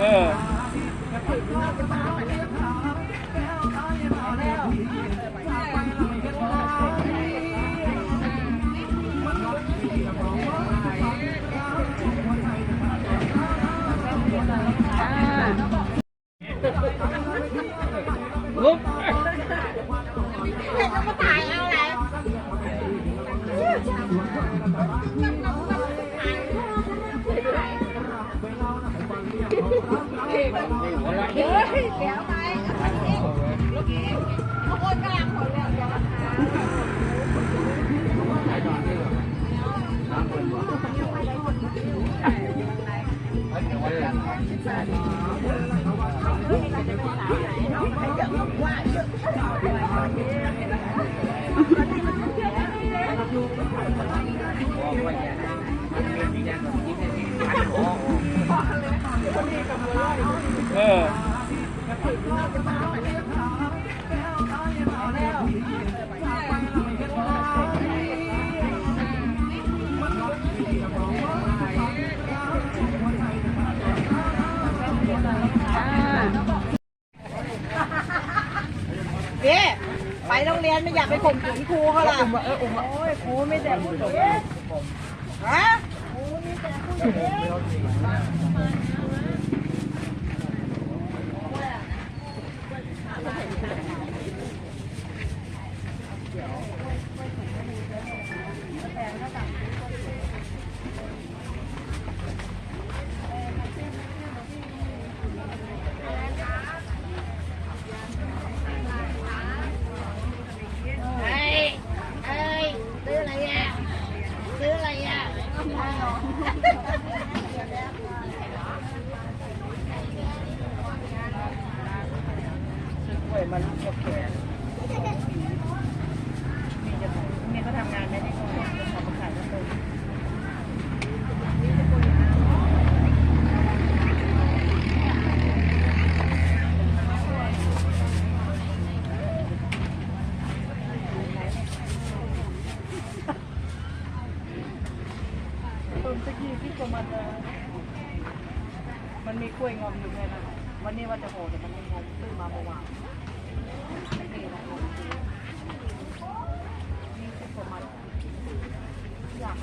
เออ Mày không có tài đâu này Hãy subscribe cho kênh Ghiền Mì Gõ Để không bỏ lỡ những video hấp dẫn เออไปโรงเรียนไม่อยากไปข่มขืนครูเขาล่ะเออโอ้ยครูไม่แต่ผู้หญิงฮะเอะป่วยมาลูกกับแขนมีจะไหนเนี่ยเขาทำงานไม่ได้ก็จะทำขายน้ำนม ต้นตะกี้ที่ ประมาณจะมันมีกล้วยงอมอยู่ไงนะวันนี้ว่าจะโหดแต่มันไม่งอมซื้อมาเมื่อวาน